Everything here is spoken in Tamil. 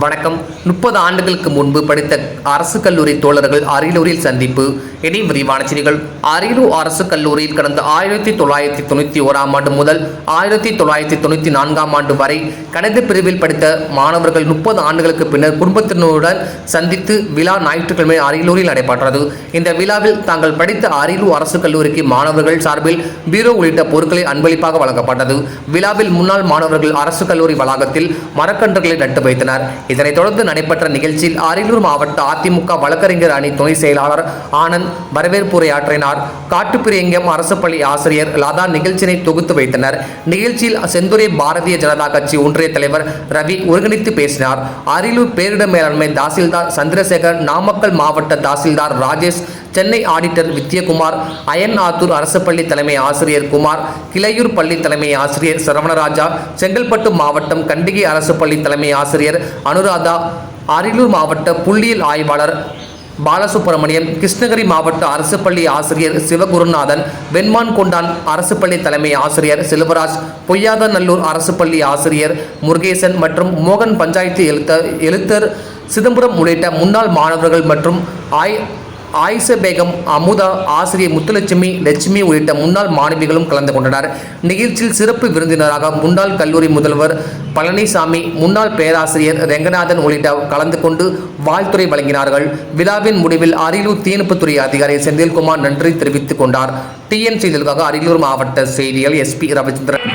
வணக்கம். முப்பது ஆண்டுகளுக்கு முன்பு படித்த அரசு கல்லூரி தோழர்கள் அரியலூரில் சந்திப்பு. இனி விரிவான செய்திகள். அரியலூர் அரசு கல்லூரியில் கடந்த ஆயிரத்தி தொள்ளாயிரத்தி தொண்ணூற்றி ஓராம் ஆண்டு முதல் ஆயிரத்தி தொள்ளாயிரத்தி தொண்ணூற்றி நான்காம் ஆண்டு வரை கணித பிரிவில் படித்த மாணவர்கள் முப்பது ஆண்டுகளுக்கு பின்னர் குடும்பத்தினருடன் சந்தித்து விழா ஞாயிற்றுக்கிழமை அரியலூரில் நடைபெற்றது. இந்த விழாவில் தாங்கள் படித்த அரியலூர் அரசு கல்லூரிக்கு மாணவர்கள் சார்பில் பீரோ உள்ளிட்ட பொருட்களை அன்பளிப்பாக வழங்கப்பட்டது. விழாவில் முன்னாள் மாணவர்கள் அரசு கல்லூரி வளாகத்தில் மரக்கன்றுகளை நட்டு வைத்தனர். இதனைத் தொடர்ந்து நடைபெற்ற நிகழ்ச்சியில் அரியலூர் மாவட்ட அதிமுக வழக்கறிஞர் அணி துணை செயலாளர் ஆனந்த் வரவேற்புரையாற்றினார். காட்டுப்பிரியங்கம் அரசு பள்ளி ஆசிரியர் லதா நிகழ்ச்சியினை தொகுத்து வைத்தனர். நிகழ்ச்சியில் செந்துறை பாரதிய ஜனதா கட்சி ஒன்றிய தலைவர் ரவி ஒருங்கிணைத்து பேசினார். அரியலூர் பேரிடர் மேலாண்மை தாசில்தார் சந்திரசேகர் நாமக்கல் மாவட்ட தாசில்தார் ராஜேஷ் சென்னை ஆடிட்டர் வித்யகுமார் அயன் ஆத்தூர் அரசு பள்ளி தலைமை ஆசிரியர் குமார் கிளையூர் பள்ளி தலைமை ஆசிரியர் சரவணராஜா செங்கல்பட்டு மாவட்டம் கண்டிகை அரசு பள்ளி தலைமை ஆசிரியர் அனுராதா அரியலூர் மாவட்ட புள்ளியியல் ஆய்வாளர் பாலசுப்பிரமணியம் கிருஷ்ணகிரி மாவட்ட அரசு பள்ளி ஆசிரியர் சிவகுருநாதன் வெண்மான் கொண்டான் அரசு பள்ளி தலைமை ஆசிரியர் செல்வராஜ் பொய்யாதநல்லூர் அரசு பள்ளி ஆசிரியர் முருகேசன் மற்றும் மோகன் பஞ்சாயத்து எழுத்த எழுத்தர் சிதம்பரம் உள்ளிட்ட முன்னாள் மாணவர்கள் மற்றும் ஆய் ஆயிஷா பேகம் அமுதா ஆசிரியர் முத்துலட்சுமி லட்சுமி உள்ளிட்ட முன்னாள் மாணவிகளும் கலந்து கொண்டனர். நிகழ்ச்சியில் சிறப்பு விருந்தினராக முன்னாள் கல்லூரி முதல்வர் பழனிசாமி முன்னாள் பேராசிரியர் ரெங்கநாதன் உள்ளிட்ட கலந்து கொண்டு வாழ்த்துறை வழங்கினார்கள். விழாவின் முடிவில் அரியலூர் தீயணைப்புத்துறை அதிகாரி செந்தில்குமார் நன்றி தெரிவித்துக் கொண்டார். டிஎன் செய்திகளுக்காக அரியலூர் மாவட்ட செய்திகள் எஸ்பி ரவிச்சந்திரன்.